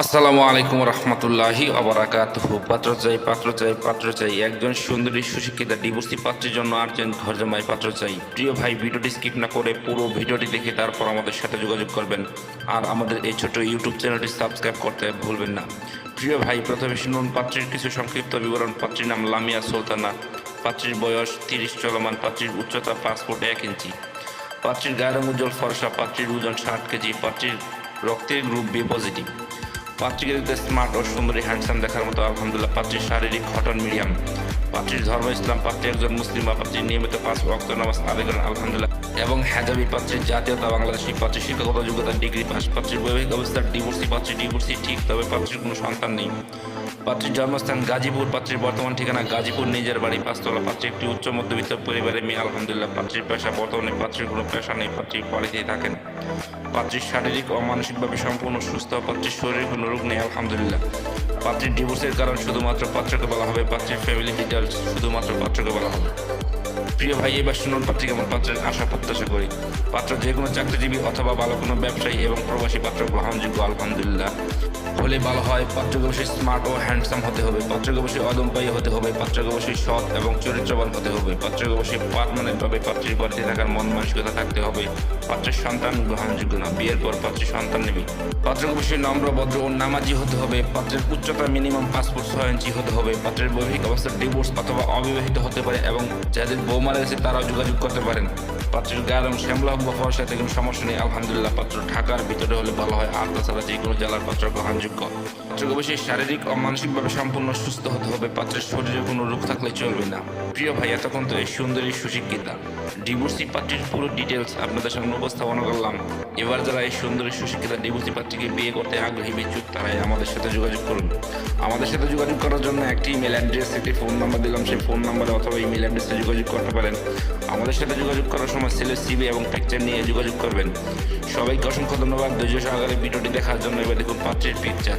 আসসালামু আলাইকুম রহমতুল্লাহি আবরাকাতুহ পাত্র চাই পাত্র চাই পাত্র চাই। একজন সুন্দরী, সুশিক্ষিতা ডিভোর্সি পাত্রের জন্য আর্জেন্ট ঘর জামাই পাত্র চাই। প্রিয় ভাই, ভিডিওটি স্কিপ না করে পুরো ভিডিওটি দেখে তারপর আমাদের সাথে যোগাযোগ করবেন। আর আমাদের এই ছোট ইউটিউব চ্যানেলটি সাবস্ক্রাইব করতে ভুলবেন না। প্রিয় ভাই, প্রথমে শুনুন পাত্রীর কিছু সংক্ষিপ্ত বিবরণ। পাত্রীর নাম লামিয়া সুলতানা। পাত্রীর বয়স তিরিশ, চলমান। পাত্রীর উচ্চতা ফুট এক ইঞ্চি। পাত্রীর গায়ের উজ্জ্বল ফর্সা। পাত্রীর ওজন ষাট কেজি। পাত্রীর রক্তের গ্রুপ বি পজিটিভ। পাত্রীকে দেখতে স্মার্ট ও সুন্দরী হ্যান্ডসাম দেখার মতো আলহামদুলিল্লাহ পাত্রীর শারীরিক ঘটন মিডিয়াম। পাত্রীর ধর্ম ইসলাম, পাত্রী একজন মুসলিম বা পাত্রীর নিয়মিত পাঁচ ওয়াক্ত নামাজ করেন, আলহামদুলিল্লাহ। এবং হেজাবি পাত্রীর জাতীয়তা, বাংলাদেশি পাত্রীর শিক্ষাগত যোগ্যতা, ডিগ্রি পাস, পাত্রীর বৈবাহিক অবস্থার ডিভোর্সি পাত্রী ডিভোর্সি ঠিক, তবে পাত্রীর কোনো সন্তান নেই। পাত্রীর জন্মস্থান গাজীপুর, পাত্রীর বর্তমান ঠিকানা গাজীপুর, নিজের বাড়ি, পাঁচতলা, পাত্রী একটি উচ্চ মধ্যবিত্ত, পরিবারের মেয়ে, আলহামদুলিল্লাহ। পাত্রীর পেশা, বর্তমানে পাত্রীর কোনো পেশা নেই, পাত্রী বাড়িতেই থাকেন। পাত্রীর শারীরিক ও মানসিকভাবে সম্পূর্ণ সুস্থ, পাত্রীর শরীরে কোনো রোগ নেই, আলহামদুলিল্লাহ। পাত্রীর ডিভোর্সের কারণ শুধুমাত্র পাত্রকে বলা হবে, পাত্রীর ফ্যামিলি ডিটেলস শুধুমাত্র পাত্রকে বলা হবে। প্রিয় ভাই, এবার শুনুন পাত্রী কেমন পাত্রের আশা প্রত্যাশা করি। পাত্র যে কোনো চাকরিজীবী অথবা ভালো কোনো ব্যবসায়ী এবং প্রবাসী পাত্র গ্রহণযোগ্য, আলহামদুলিল্লাহ। হলে ভালো হয় পাত্রকে স্মার্ট ও হ্যান্ডসাম হতে হবে পাত্রকে অবশ্যই অদম্পায়ী হতে হবে পাত্রকে অবশ্যই সৎ এবং চরিত্রবান হতে হবে পাত্রকে অবশ্যই পারমানেন্টভাবে পাত্রীর বাড়িতে থাকার মন মানসিকতা থাকতে হবে, পাত্রের সন্তান গ্রহণযোগ্য না, বিয়ের পর পাত্রের সন্তান নেবে। পাত্রকে অবশ্যই নম্র, ভদ্র ও নামাজি হতে হবে, পাত্রের উচ্চতা মিনিমাম ফুট ছয় ইঞ্চি হতে হবে, পাত্রের বৈবাহিক অবস্থা ডিভোর্স অথবা অবিবাহিত হতে পারে এবং যাদের বউ মারা গেছে তারাও যোগাযোগ করতে পারেন। পাত্রের গায়ের রং শ্যামলা বা ফর্সা থেকে কোনো সমস্যা নেই। আলহামদুলিল্লাহ, পাত্র ঢাকার ভিতরে হলে ভালো হয়। আর তাছাড়া যে কোনো জেলার পাত্র গ্রহণযোগ্য। পাত্রকে অবশ্যই শারীরিক ও মানসিকভাবে সম্পূর্ণ সুস্থ হতে হবে। পাত্রের শরীরে কোনো রোগ থাকলে চলবে না। প্রিয় ভাই, এতক্ষণ তো এই সুন্দরী সুশিক্ষিতা। ডিভোর্সি পাত্রীর পুরো ডিটেলস আপনাদের সামনে উপস্থাপনা করলাম। এবার যারা এই সুন্দরী সুশিক্ষিতা ডিভোর্সি পাত্রীকে বিয়ে করতে আগ্রহী বিচ্ছুক তারাই আমাদের সাথে যোগাযোগ করুন। আমাদের সাথে যোগাযোগ করার জন্য একটি ইমেল অ্যাড্রেস একটি ফোন নাম্বার দিলাম। সেই ফোন নাম্বারে অথবা ইমেল অ্যাড্রেসে যোগাযোগ করতে পারেন। আমাদের সাথে যোগাযোগ করার সময় সেলের সিবি এবং পিকচার নিয়ে যোগাযোগ করবেন। সবাইকে অসংখ্য ধন্যবাদ। ধৈর্য সহকারে ভিডিওটি দেখার জন্য এবার দেখুন পাত্রের পিকচার